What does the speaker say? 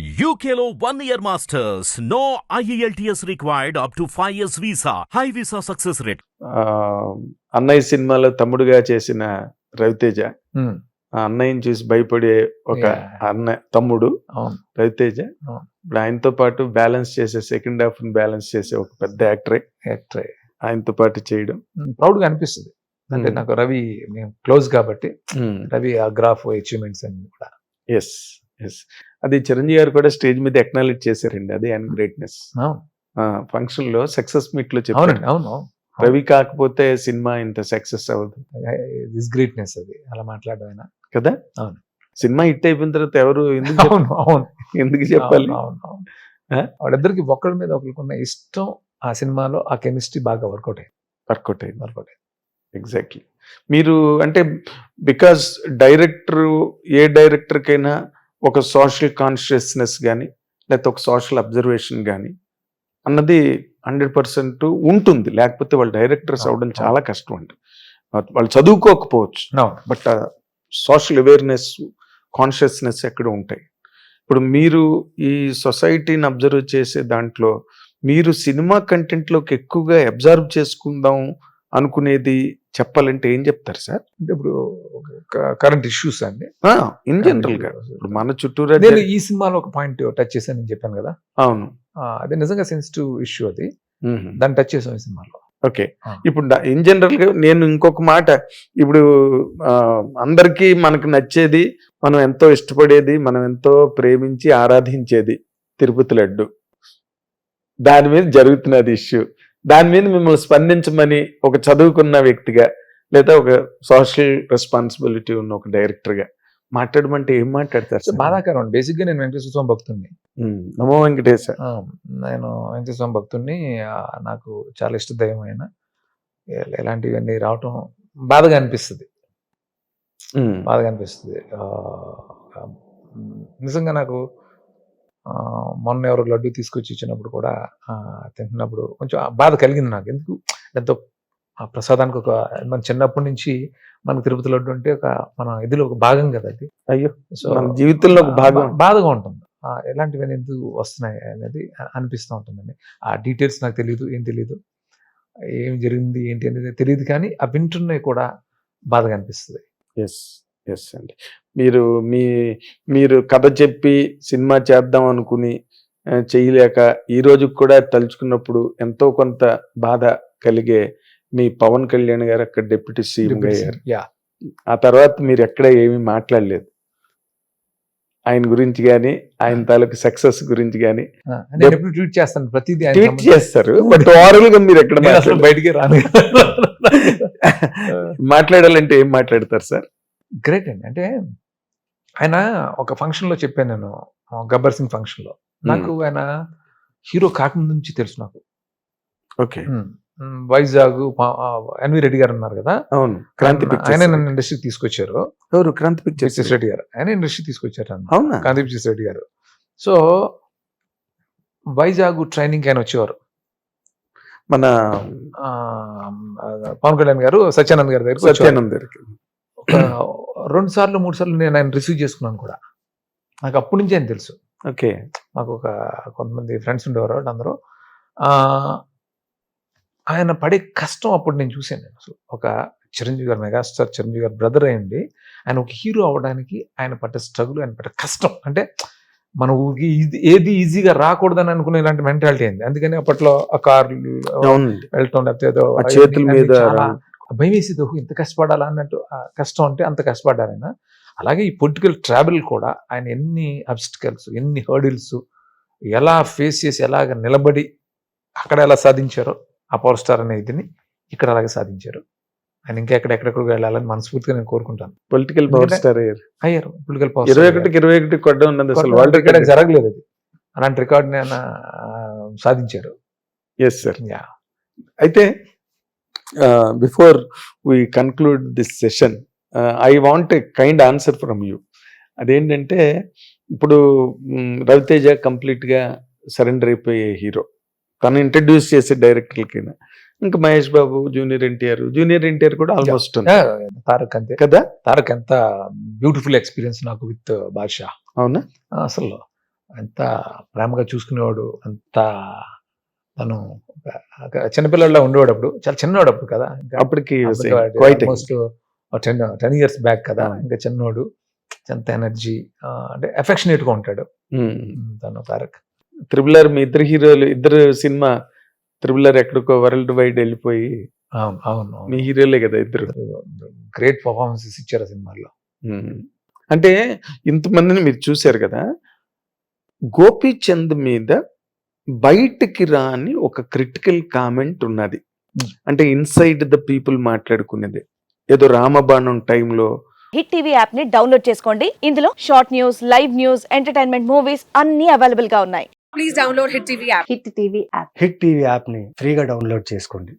Year masters. No E IELTS required up to 5 years visa. High visa success rate. ఆ, అన్నయ్య సినిమాలో తమ్ముడుగా చేసిన రవితేజ. ఆ అన్నయ్యని చూసి భయపడే ఒక. అన్న తమ్ముడు అవును. రవితేజ. ఇప్పుడు ఆయనతో పాటు బ్యాలెన్స్ చేసే సెకండ్ హాఫ్ బ్యాలెన్స్ చేసే ఒక పెద్ద యాక్టరే యాక్టరే ఆయనతో పాటు చేయడం. ప్రౌడ్గా అనిపిస్తుంది. అంటే Hmm. నాకు రవి మేము క్లోజ్ కాబట్టి రవి ఆ గ్రాఫ్ అచీవ్మెంట్స్ అన్ని కూడా. ఎస్ ఎస్ అది చిరంజీవి గారు కూడా స్టేజ్ మీద ఎక్నాలెడ్జ్ చేశారండి అది ఆయన గ్రేట్నెస్ ఫంక్షన్లో సక్సెస్ మీట్లో అవును రవి కాకపోతే సినిమా ఇంత సక్సెస్ అవ్వదు. దిస్ గ్రేట్నెస్ అది అలా మాట్లాడడం కదా? అవును. సినిమా హిట్ అయిపోయిన తర్వాత ఎవరు ఎందుకు అవును అవును. ఎందుకు చెప్పాలి? వాళ్ళిద్దరికి ఒకరి మీద ఒకరికున్న ఇష్టం ఆ సినిమాలో ఆ కెమిస్ట్రీ బాగా వర్కౌట్ అయింది. వర్కౌట్ అయింది. వర్కౌట్ అయింది. ఎగ్జాక్ట్లీ మీరు అంటే బికాస్ డైరెక్టర్ ఏ డైరెక్టర్ కైనా ఒక సోషల్ కాన్షియస్నెస్ కానీ లేకపోతే ఒక సోషల్ అబ్జర్వేషన్ కానీ అన్నది హండ్రెడ్ పర్సెంట్ ఉంటుంది. లేకపోతే వాళ్ళు డైరెక్టర్స్ అవ్వడం. చాలా కష్టం అండి. వాళ్ళు చదువుకోకపోవచ్చు. బట్ సోషల్ అవేర్నెస్ కాన్షియస్నెస్ ఎక్కడ ఉంటాయి. ఇప్పుడు మీరు ఈ సొసైటీని అబ్జర్వ్ చేసే దాంట్లో మీరు సినిమా కంటెంట్లోకి ఎక్కువగా అబ్జర్వ్ చేసుకుందాం అనుకునేది చెప్పాలంటే ఏం చెప్తారు సార్? అంటే ఇప్పుడు కరెంట్ ఇష్యూస్ అండి. ఇన్ జనరల్గా. ఇప్పుడు మన చుట్టూరా నేను ఈ సినిమాలో ఒక పాయింట్ టచ్ చేశాను నేను చెప్పాను కదా? అవును. అది నిజంగా సెన్సిటివ్ ఇష్యూ అది. దాన్ని టచ్ చేసాం ఈ సినిమాలో. ఓకే. ఇప్పుడు ఇన్ జనరల్గా నేను ఇంకొక మాట. ఇప్పుడు అందరికీ మనకు నచ్చేది మనం ఎంతో ఇష్టపడేది మనం ఎంతో ప్రేమించి ఆరాధించేది తిరుపతి లడ్డు. దాని మీద జరుగుతున్నది ఇష్యూ దాని మీద మిమ్మల్ని స్పందించమని ఒక చదువుకున్న వ్యక్తిగా లేదా ఒక సోషల్ రెస్పాన్సిబిలిటీ ఉన్న ఒక డైరెక్టర్గా మాట్లాడమంటే ఏం మాట్లాడతారు? బాధాకరం అండి బేసిక్గా నేను వెంకటేశ్వర స్వామి భక్తుడిని నమో వెంకటేశ. ఆ, నేను వెంకటేశ్వర స్వామి భక్తుడిని నాకు చాలా ఇష్ట దైవం ఆయన ఇలాంటివన్నీ రావటం బాధగా అనిపిస్తుంది. బాధగా అనిపిస్తుంది. నిజంగా నాకు మొన్న ఎవరు లడ్డు తీసుకొచ్చి ఇచ్చినప్పుడు కూడా తింటున్నప్పుడు కొంచెం బాధ కలిగింది నాకు. ఎందుకు? ఎంతో ఆ ప్రసాదానికి ఒక మన చిన్నప్పటి నుంచి మనకు తిరుపతి లడ్డు అంటే ఒక మన ఇదిలో ఒక భాగం కదా అది. అయ్యో సో మన జీవితంలో ఒక భాగం. బాధగా ఉంటుంది. ఎలాంటివన్నీ ఎందుకు వస్తున్నాయి అనేది అనిపిస్తూ ఉంటుందండి. ఆ డీటెయిల్స్ నాకు తెలియదు ఏం తెలియదు ఏం జరిగింది ఏంటి అనేది తెలియదు కానీ ఆ వింటున్నాయి కూడా బాధగా అనిపిస్తుంది. ఎస్ ఎస్ అండి మీరు మీ మీరు కథ చెప్పి సినిమా చేద్దాం అనుకుని చేయలేక ఈ రోజు కూడా తలుచుకున్నప్పుడు ఎంతో కొంత బాధ కలిగే మీ పవన్ కళ్యాణ్ గారు అక్కడ డిప్యూటీ సీఎం అయ్యారు ఆ తర్వాత మీరు ఎక్కడ ఏమీ మాట్లాడలేదు. ఆయన గురించి కానీ ఆయన తాలూకు సక్సెస్ గురించి కానీ ట్వీట్ చేస్తాను ప్రతిదీ ట్వీట్ చేస్తారు బట్ ఓవరాల్గా మీరు ఎక్కడ. బయటికి రాను. మాట్లాడాలంటే ఏం మాట్లాడతారు సార్? గ్రేట్ అండి. అంటే ఆయన ఒక ఫంక్షన్లో చెప్పాను నేను గబ్బర్ సింగ్ ఫంక్షన్లో నాకు ఆయన హీరో కాకముందు నుంచి తెలుసు నాకు. Okay. Um, um, Vizag N V Reddy గారు ఉన్నారు కదా? అవును. క్రాంతి ఆయన నన్ను ఇండస్ట్రీకి తీసుకొచ్చారు. ఎవరు? క్రాంతి పిక్చర్స్ రెడ్డి గారు. ఆయన ఇండస్ట్రీ తీసుకొచ్చారు అవునా? కాంతి పిక్చర్స్ రెడ్డి గారు. సో వైజాగ్ ట్రైనింగ్ ఆయన వచ్చేవారు. మన పవన్ కళ్యాణ్ గారు సత్యానంద్ గారి వచ్చేవారు. సత్యానంద్ గారికి. ఒక రెండు సార్లు మూడు సార్లు నేను ఆయన రిసీవ్ చేసుకున్నాను కూడా. నాకు అప్పటి నుంచి ఆయన తెలుసు. ఓకే. మాకు ఒక కొంతమంది ఫ్రెండ్స్ ఉండేవారు అందరూ. ఆ, ఆయన పడే కష్టం అప్పుడు నేను చూశాను నేను అసలు. ఒక చిరంజీవి గారు మెగాస్టార్ చిరంజీవి గారు బ్రదర్ అయ్యండి. ఆయన ఒక హీరో అవ్వడానికి ఆయన పడ్డ స్ట్రగుల్ ఆయన పడ్డ కష్టం. అంటే మన ఊరికి ఇది ఏది ఈజీగా రాకూడదని అనుకునే ఇలాంటి మెంటాలిటీ అయింది. అందుకని అప్పట్లో ఆ కార్లు వెళ్ళటం లేకపోతే చేతుల మీద భయం వేసేది "ఓహో, ఇంత కష్టపడాలా అన్నట్టు కష్టం అంటే అంత కష్టపడ్డారు ఆయన. అలాగే ఈ పొలిటికల్ ట్రావెల్ కూడా ఆయన ఎన్ని అబ్స్టికల్స్ ఎన్ని హర్డిల్స్ ఎలా ఫేస్ చేసి ఎలాగ నిలబడి అక్కడ ఎలా సాధించారో ఆ పవర్ స్టార్ అనే ఇదిని ఇక్కడ అలాగే సాధించారు. ఆయన ఇంకా ఎక్కడెక్కడికి వెళ్ళాలని మనస్ఫూర్తిగా నేను కోరుకుంటాను. పొలిటికల్ పవర్ స్టార్ అయ్యారు. అయ్యారు పొలిటికల్ ఇరవై పవర్ ఒకటికి ఇరవై ఒకటి కొట్ట ఉన్నది అసలు వరల్డ్ రికార్డ్. జరగలేదు అది. అలాంటి రికార్డ్ని ఆయన ఆ, సాధించారు. ఎస్ సార్ యా అయితే before we conclude this session I want a kind answer from you అదేంటంటే ఇప్పుడు రవితేజ కంప్లీట్గా సరెండర్ అయిపోయే హీరో. తను ఇంట్రడ్యూస్ చేసే డైరెక్టర్లకైనా. ఇంకా Mahesh Babu junior NTR junior NTR కూడా ఆల్మోస్ట్ తారక్ అంతే. కదా? తారక్ ఎంత బ్యూటిఫుల్ ఎక్స్పీరియన్స్ నాకు విత్ బాద్షా. అవునా? అసలు ఎంత ప్రేమగా చూసుకునేవాడు అంత తను చిన్నపిల్లల్లో ఉండేవాడు అప్పుడు చాలా చిన్నవాడు అప్పుడు కదా. ఇంకా అప్పటికి almost ten ten years back కదా. ఇంకా చిన్నోడు ఎంత ఎనర్జీ అంటే affectionate గా ఉంటాడు. తను తారక్ త్రిబుల్ ఆర్ మీ ఇద్దరు హీరోలు ఇద్దరు సినిమా త్రిబుల్ ఆర్ ఎక్కడికో వరల్డ్ వైడ్ వెళ్ళిపోయి అవును అవును మీ హీరోలే కదా ఇద్దరు. గ్రేట్ పర్ఫార్మెన్సెస్ ఇచ్చారు ఆ సినిమాలో ఉమ్. అంటే ఇంతమందిని మీరు చూశారు కదా. గోపీచంద్ మీద బయటికి రాని ఒక క్రిటికల్ కామెంట్ ఉన్నది. Hmm. అంటే ఇన్సైడ్ ద పీపుల్ మాట్లాడుకునేది. ఏదో రామబాణం టైంలో హిట్ టీవీ యాప్ని డౌన్లోడ్ చేసుకోండి. ఇందులో short news live news entertainment movies అన్ని అవైలబుల్గా ఉన్నాయి. Please download Hit TV app. Hit TV app hit TV యాప్ని ఫ్రీగా డౌన్లోడ్ చేసుకోండి.